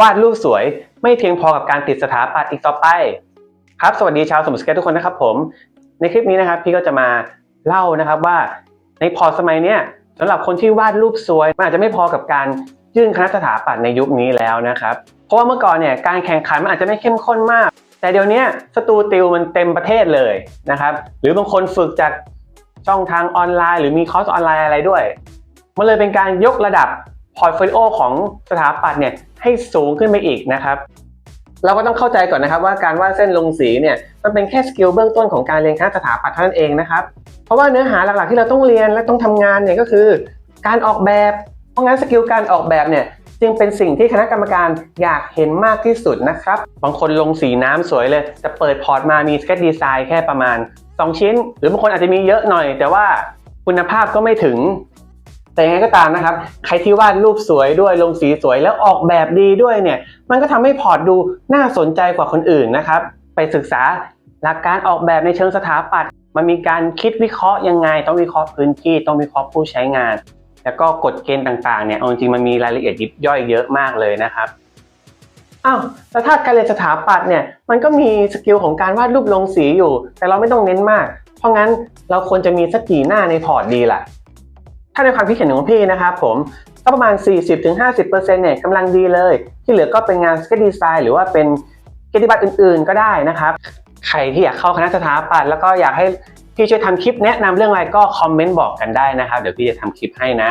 วาดรูปสวยไม่เพียงพอกับการติดสถาปัตย์อีกต่อไป ครับสวัสดีชาวสมุทรสาครทุกคนนะครับผม ในคลิปนี้นะครับพี่ก็จะมาเล่านะครับว่าในพอสมัยเนี้ยสำหรับคนที่วาดรูปสวยมันอาจจะไม่พอกับการยื่นคณะสถาปัตย์ในยุคนี้แล้วนะครับเพราะว่าเมื่อก่อนเนี่ยการแข่งขันมันอาจจะไม่เข้มข้นมาก แต่เดี๋ยวนี้สตูติวมันเต็มประเทศเลยนะครับหรือบางคนฝึกจากช่องทางออนไลน์ หรือมีคอร์สออนไลน์อะไรด้วย มันเลยเป็นการยกระดับ พอร์ตโฟลิโอของสถาปัตย์เนี่ยให้สูงขึ้นไปอีกนะครับ เราก็ต้องเข้าใจก่อนนะครับว่าการวาดเส้นลงสีเนี่ยมันเป็นแค่สกิลเบื้องต้นของการเรียนคณะสถาปัตย์เท่านั้นเองนะครับเพราะว่าเนื้อหาหลักๆที่เราต้องเรียนและต้องทำงานเนี่ยก็คือ การออกแบบ เพราะงั้นสกิลการออกแบบเนี่ยจึงเป็นสิ่งที่คณะกรรมการอยากเห็นมากที่สุดนะครับ บางคนลงสีน้ำสวยเลย แต่เปิดพอร์ตมามีสเก็ตดีไซน์แค่ประมาณ 2 ชิ้น หรือบางคนอาจจะมีเยอะหน่อย แต่ว่าคุณภาพก็ไม่ถึง แต่ยังไงก็ตามนะครับ ใครที่วาดรูปสวยด้วยลงสีสวยแล้วออกแบบดีด้วยเนี่ย มันก็ทำให้พอร์ตดูน่าสนใจกว่าคนอื่นนะครับ ไปศึกษาหลักการออกแบบในเชิงสถาปัตย์มันมีการคิดวิเคราะห์ยังไง ต้องวิเคราะห์พื้นที่ ต้องวิเคราะห์ผู้ใช้งาน แล้วก็กฎเกณฑ์ต่างๆเนี่ยเอาจริงๆมันมีรายละเอียดยิบย่อยเยอะมากเลยนะครับอ้าวแล้วถ้าการเรียนสถาปัตย์เนี่ยมันก็มีสกิลของการวาดรูปลงสีอยู่ แต่เราไม่ต้องเน้นมาก เพราะงั้นเราควรจะมีสักกี่หน้าในพอร์ตดีล่ะ ถ้าในความคิดเห็นของพี่นะครับผมก็ประมาณ 40-50%เนี่ยกำลังดีเลย ที่เหลือก็เป็นงานสเก็ตดีไซน์หรือว่าเป็นกิจบัตรอื่นๆก็ได้นะครับ ใครที่อยากเข้าคณะสถาปัตย์แล้วก็อยากให้พี่ช่วยทำคลิปแนะนำเรื่องอะไรก็คอมเมนต์บอกกันได้นะครับ เดี๋ยวพี่จะทำคลิปให้นะ